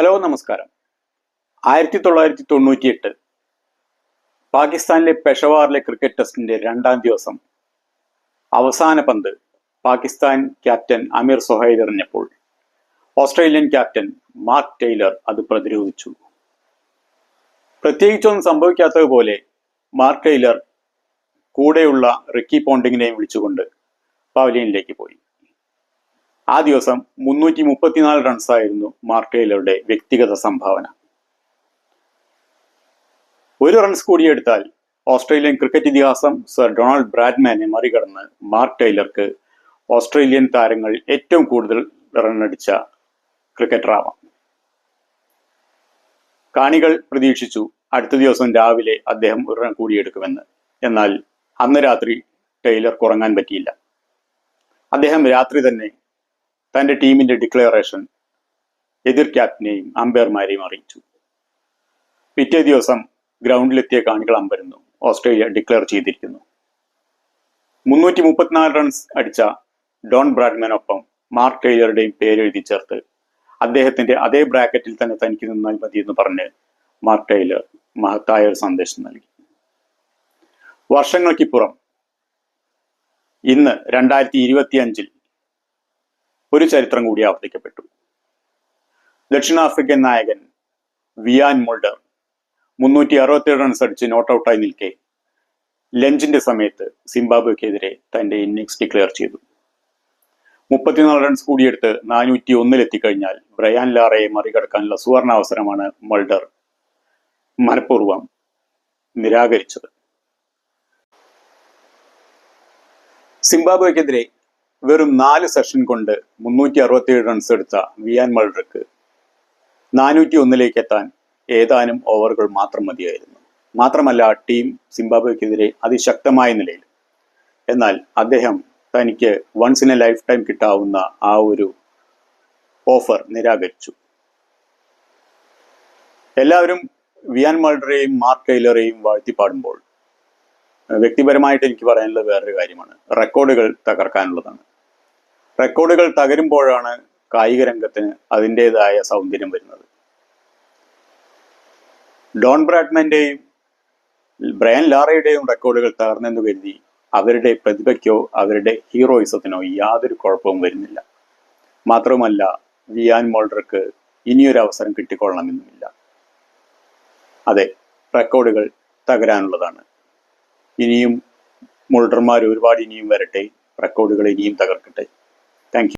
Hello നമസ്കാരം. ആയിരത്തി തൊള്ളായിരത്തി തൊണ്ണൂറ്റി എട്ട് പാകിസ്ഥാനിലെ പെഷവാറിലെ ക്രിക്കറ്റ് ടെസ്റ്റിന്റെ രണ്ടാം ദിവസം അവസാന പന്ത് പാകിസ്ഥാൻ ക്യാപ്റ്റൻ അമീർ സൊഹൈൽ എറിഞ്ഞപ്പോൾ ഓസ്ട്രേലിയൻ ക്യാപ്റ്റൻ മാർക്ക് ടൈലർ അത് പ്രതിരോധിച്ചു. പ്രത്യേകിച്ചൊന്നും സംഭവിക്കാത്തതുപോലെ മാർക്ക് ടൈലർ കൂടെയുള്ള റിക്കി പോണ്ടിങ്ങിനെയും വിളിച്ചുകൊണ്ട് പവലിയനിലേക്ക് പോയി. ആ ദിവസം മുന്നൂറ്റി മുപ്പത്തിനാല് റൺസായിരുന്നു മാർക്ക് ടൈലറുടെ വ്യക്തിഗത സംഭാവന. ഒരു റൺസ് കൂടി എടുത്താൽ ഓസ്ട്രേലിയൻ ക്രിക്കറ്റ് ഇതിഹാസം സർ ഡൊണാൾഡ് ബ്രാഡ്മാനെ മറികടന്ന് മാർക്ക് ടൈലർക്ക് ഓസ്ട്രേലിയൻ താരങ്ങൾ ഏറ്റവും കൂടുതൽ റണ്ണടിച്ച ക്രിക്കറ്ററാവാം കാണികൾ പ്രതീക്ഷിച്ചു അടുത്ത ദിവസം രാവിലെ അദ്ദേഹം ഒരു റൺ കൂടിയെടുക്കുമെന്ന് എന്നാൽ അന്ന് രാത്രി ടൈലർ കുറങ്ങാൻ പറ്റിയില്ല. അദ്ദേഹം രാത്രി തന്നെ തന്റെ ടീമിന്റെ ഡിക്ലറേഷൻ എതിർ ക്യാപ്റ്റനെയും അമ്പയർമാരെയും അറിയിച്ചു. പിറ്റേ ദിവസം ഗ്രൗണ്ടിലെത്തിയ കാണികൾ അമ്പരുന്നു. ഓസ്ട്രേലിയ ഡിക്ലെയർ ചെയ്തിരിക്കുന്നു. മുന്നൂറ്റി മുപ്പത്തിനാല് റൺസ് അടിച്ച ഡോൺ ബ്രാഡ്മാനൊപ്പം മാർക്ക് ടൈലറുടെയും പേരെഴുതി ചേർത്ത് അദ്ദേഹത്തിന്റെ അതേ ബ്രാക്കറ്റിൽ തന്നെ തനിക്ക് നിന്നാൽ മതി എന്ന് പറഞ്ഞ് മാർക്ക് ടൈലർ മഹത്തായ ഒരു സന്ദേശം നൽകി. വർഷങ്ങൾക്കിപ്പുറം ഇന്ന് രണ്ടായിരത്തി ഇരുപത്തി അഞ്ചിൽ ഒരു ചരിത്രം കൂടി ആവർത്തിക്കപ്പെട്ടു. ദക്ഷിണാഫ്രിക്കൻ നായകൻ വിയാൻ മുൾഡർ മുന്നൂറ്റി അറുപത്തിയേഴ് റൺസ് അടിച്ച് നോട്ട് ഔട്ടായി നിൽക്കെ ലഞ്ചിന്റെ സമയത്ത് സിംബാബ്വെക്കെതിരെ തന്റെ ഇന്നിങ്സ് ഡിക്ലെയർ ചെയ്തു. മുപ്പത്തിനാല് റൺസ് കൂടിയെടുത്ത് നാനൂറ്റി ഒന്നിലെത്തിക്കഴിഞ്ഞാൽ ബ്രയാൻ ലാറയെ മറികടക്കാനുള്ള സുവർണാവസരമാണ് മൾഡർ മനഃപൂർവം നിരാകരിച്ചത്. സിംബാബ്വെക്കെതിരെ വെറും നാല് സെഷൻ കൊണ്ട് മുന്നൂറ്റി അറുപത്തിയേഴ് റൺസ് എടുത്ത വിയാൻ മൾഡർക്ക് നാനൂറ്റി ഒന്നിലേക്ക് എത്താൻ ഏതാനും ഓവറുകൾ മാത്രം മതിയായിരുന്നു. മാത്രമല്ല ടീം സിംബാബ്വെക്കെതിരെ അതിശക്തമായ നിലയിൽ. എന്നാൽ അദ്ദേഹം തനിക്ക് once in a lifetime കിട്ടാവുന്ന ആ ഒരു ഓഫർ നിരാകരിച്ചു. എല്ലാവരും വിയാൻ മൾഡറെയും മാർക്ക് വാഴ്ത്തി പാടുമ്പോൾ വ്യക്തിപരമായിട്ട് എനിക്ക് പറയാനുള്ളത് വേറൊരു കാര്യമാണ്. റെക്കോർഡുകൾ തകർക്കാനുള്ളതാണ്. റെക്കോർഡുകൾ തകരുമ്പോഴാണ് കായിക രംഗത്തിന് അതിന്റെതായ സൗന്ദര്യം വരുന്നത്. ഡോൺ ബ്രാഡ്മാന്റെയും ബ്രയൻ ലാറയുടെയും റെക്കോർഡുകൾ തകർന്നെന്ന് കരുതി അവരുടെ പ്രതിഭയ്ക്കോ അവരുടെ ഹീറോയിസത്തിനോ യാതൊരു കുഴപ്പവും വരുന്നില്ല. മാത്രവുമല്ല വിയാൻ മോൾഡർക്ക് ഇനിയൊരു അവസരം കിട്ടിക്കൊള്ളണമെന്നുമില്ല. അതെ റെക്കോർഡുകൾ തകരാനുള്ളതാണ്. ഇനിയും മോൾഡർമാർ ഒരുപാട് ഇനിയും വരട്ടെ റെക്കോർഡുകൾ ഇനിയും തകർക്കട്ടെ. Thank you.